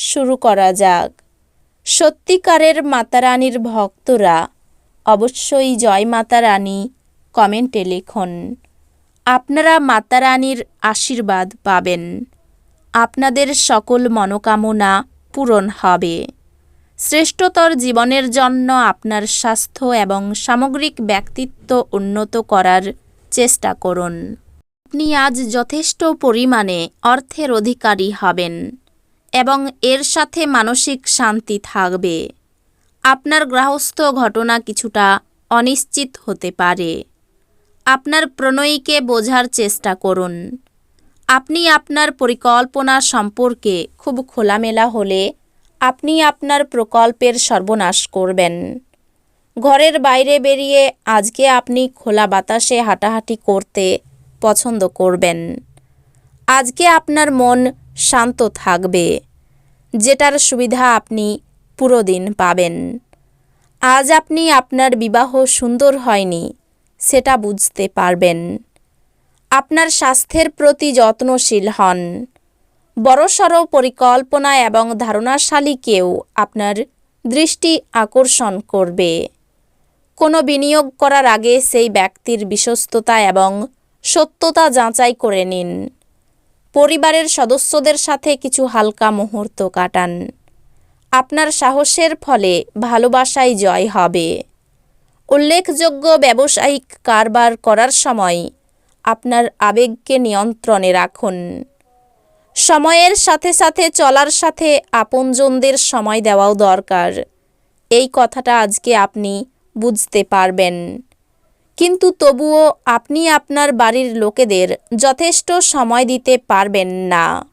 শুরু করা যাক। সত্যিকারের মাতারানীর ভক্তরা অবশ্যই জয় মাতারানী কমেন্টে লিখুন। আপনারা মাতারানীর আশীর্বাদ পাবেন। আপনাদের সকল মনোকামনা পূরণ হবে। শ্রেষ্ঠতর জীবনের জন্য আপনার স্বাস্থ্য এবং সামগ্রিক ব্যক্তিত্ব উন্নত করার চেষ্টা করুন। আপনি আজ যথেষ্ট পরিমাণে অর্থের অধিকারী হবেন। এবং এর সাথে মানসিক শান্তি থাকবে। আপনার গ্রাহস্থ ঘটনা কিছুটা অনিশ্চিত হতে পারে। আপনার প্রণয়ীকে বোঝার চেষ্টা করুন। আপনি আপনার পরিকল্পনা সম্পর্কে খুব খোলামেলা হলে আপনি আপনার প্রকল্পের সর্বনাশ করবেন। ঘরের বাইরে বেরিয়ে আজকে আপনি খোলা বাতাসে হাঁটাহাঁটি করতে পছন্দ করবেন। আজকে আপনার মন শান্ত থাকবে। যেটার সুবিধা আপনি পুরো দিন পাবেন। আজ আপনি আপনার বিবাহ সুন্দর হয়নি, সেটা বুঝতে পারবেন। আপনার স্বাস্থ্যের প্রতি যত্নশীল হন। বড়সড় পরিকল্পনা এবং ধারণাশালী কেউ আপনার দৃষ্টি আকর্ষণ করবে। কোনো বিনিয়োগ করার আগে সেই ব্যক্তির বিশ্বস্ততা এবং সত্যতা যাচাই করে নিন। পরিবারের সদস্যদের সাথে কিছু হালকা মুহূর্ত কাটান। আপনার সাহসের ফলে ভালোবাসায় জয় হবে। উল্লেখযোগ্য ব্যবসায়িক কারবার করার সময় আপনার আবেগকে নিয়ন্ত্রণে রাখুন। সময়ের সাথে সাথে চলার সাথে আপনজনদের সময় দেওয়াও দরকার। এই কথাটা আজকে আপনি বুঝতে পারবেন। কিন্তু তবুও আপনি আপনার বাড়ির লোকেদের যথেষ্ট সময় দিতে পারবেন না।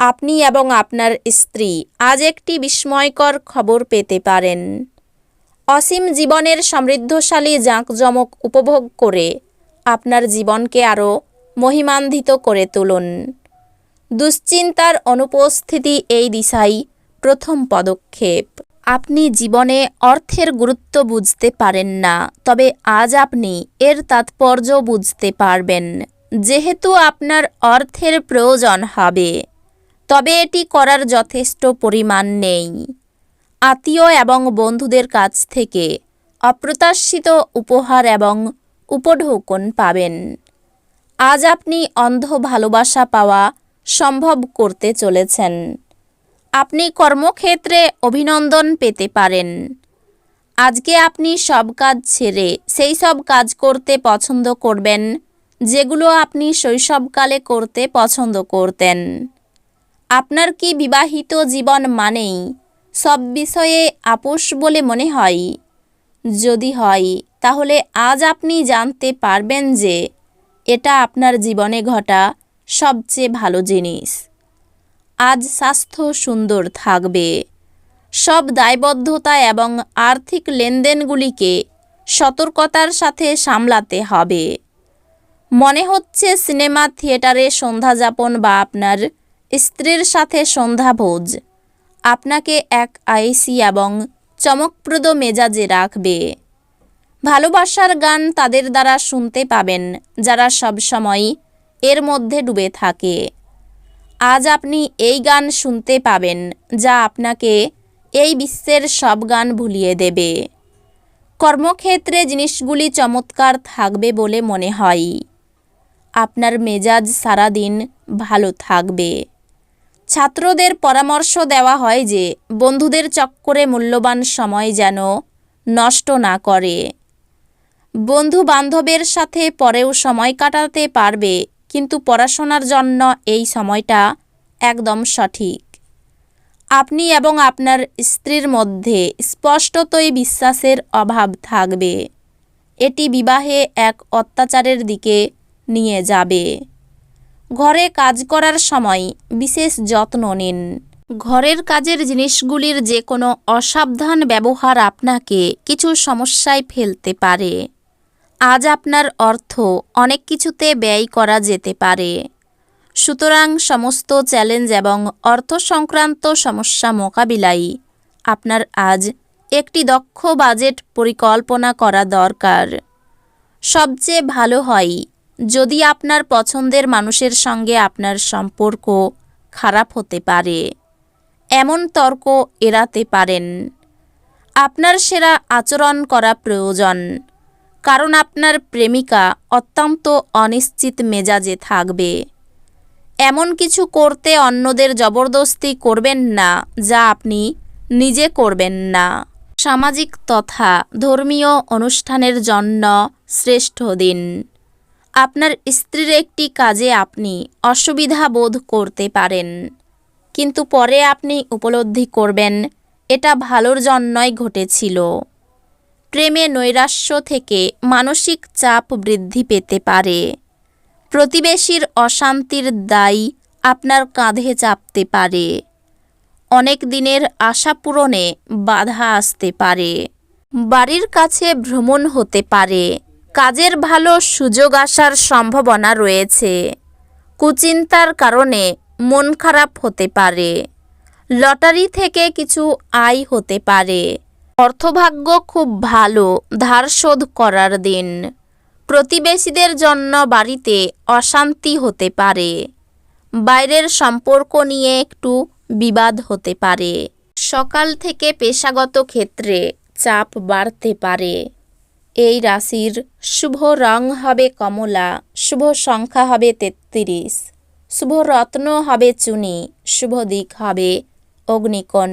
আপনি এবং আপনার স্ত্রী আজ একটি বিস্ময়কর খবর পেতে পারেন। অসীম জীবনের সমৃদ্ধশালী জাঁকজমক উপভোগ করে আপনার জীবনকে আরও মহিমান্বিত করে তুলুন। দুশ্চিন্তার অনুপস্থিতি এই দিশাই প্রথম পদক্ষেপ। আপনি জীবনে অর্থের গুরুত্ব বুঝতে পারেন না, তবে আজ আপনি এর তাৎপর্য বুঝতে পারবেন। যেহেতু আপনার অর্থের প্রয়োজন হবে, তবে এটি করার যথেষ্ট পরিমাণ নেই। আত্মীয় এবং বন্ধুদের কাছ থেকে অপ্রত্যাশিত উপহার এবং উপঢৌকন পাবেন। আজ আপনি অন্ধ ভালোবাসা পাওয়া সম্ভব করতে চলেছেন। আপনি কর্মক্ষেত্রে অভিনন্দন পেতে পারেন। আজকে আপনি সব কাজ ছেড়ে সেই সব কাজ করতে পছন্দ করবেন, যেগুলো আপনি শৈশবকালে করতে পছন্দ করতেন। আপনার কি বিবাহিত জীবন মানেই সব বিষয়ে আপোষ বলে মনে হয়? যদি হয়, তাহলে আজ আপনি জানতে পারবেন যে এটা আপনার জীবনে ঘটা সবচেয়ে ভালো জিনিস। আজ স্বাস্থ্য সুন্দর থাকবে। সব দায়বদ্ধতা এবং আর্থিক লেনদেনগুলিকে সতর্কতার সাথে সামলাতে হবে। মনে হচ্ছে সিনেমা থিয়েটারে সন্ধ্যাযাপন বা আপনার স্ত্রীর সাথে সন্ধ্যাভোজ। আপনাকে এক আয়েসি এবং চমকপ্রদ মেজাজে রাখবে। ভালোবাসার গান তাদের দ্বারা শুনতে পাবেন, যারা সবসময় এর মধ্যে ডুবে থাকে। আজ আপনি এই গান শুনতে পাবেন, যা আপনাকে এই বিশ্বের সব গান ভুলিয়ে দেবে। কর্মক্ষেত্রে জিনিসগুলি চমৎকার থাকবে বলে মনে হয়। আপনার মেজাজ সারাদিন ভালো থাকবে। ছাত্রদের পরামর্শ দেওয়া হয় যে, বন্ধুদের চক্করে মূল্যবান সময় যেন নষ্ট না করে। বন্ধু বান্ধবের সাথে পরেও সময় কাটাতে পারবে কিন্তু পড়াশোনার জন্য এই সময়টা একদম সঠিক। আপনি এবং আপনার স্ত্রীর মধ্যে স্পষ্টতই বিশ্বাসের অভাব থাকবে। এটি বিবাহে এক অত্যাচারের দিকে নিয়ে যাবে। ঘরে কাজ করার সময় বিশেষ যত্ন নিন। ঘরের কাজের জিনিসগুলির যে কোনো অসাবধান ব্যবহার আপনাকে কিছু সমস্যায় ফেলতে পারে। আজ আপনার অর্থ অনেক কিছুতে ব্যয় করা যেতে পারে। সুতরাং সমস্ত চ্যালেঞ্জ এবং অর্থ সংক্রান্ত সমস্যা মোকাবিলায় আপনার আজ একটি দক্ষ বাজেট পরিকল্পনা করা দরকার। সবচেয়ে ভালো হয় যদি আপনার পছন্দের মানুষের সঙ্গে আপনার সম্পর্ক খারাপ হতে পারে। এমন তর্ক এড়াতে পারেন। আপনার সেরা আচরণ করা প্রয়োজন। কারণ আপনার প্রেমিকা অত্যন্ত অনিশ্চিত মেজাজে থাকবে। এমন কিছু করতে অন্যদের জবরদস্তি করবেন না, যা আপনি নিজে করবেন না। সামাজিক তথা ধর্মীয় অনুষ্ঠানের জন্য শ্রেষ্ঠ দিন। আপনার স্ত্রীর একটি কাজে আপনি অসুবিধা বোধ করতে পারেন, কিন্তু পরে আপনি উপলব্ধি করবেন, এটা ভালোর জন্যই ঘটেছিল। প্রেমে নৈরাশ্য থেকে মানসিক চাপ বৃদ্ধি পেতে পারে। প্রতিবেশীর অশান্তির দায় আপনার কাঁধে চাপতে পারে। অনেক দিনের আশা পূরণে বাধা আসতে পারে। বাড়ির কাছে ভ্রমণ হতে পারে। কাজের ভালো সুযোগ আসার সম্ভাবনা রয়েছে। কুচিন্তার কারণে মন খারাপ হতে পারে। লটারি থেকে কিছু আয় হতে পারে। অর্থভাগ্য খুব ভালো ধার শোধ করার দিন। প্রতিবেশীদের জন্য বাড়িতে অশান্তি হতে পারে। বাইরের সম্পর্ক নিয়ে একটু বিবাদ হতে পারে। সকাল থেকে পেশাগত ক্ষেত্রে চাপ বাড়তে পারে। এই রাশির শুভ রং হবে কমলা, শুভ সংখ্যা হবে তেত্রিশ, শুভ রত্ন হবে চুনি, শুভ দিক হবে অগ্নিকোণ।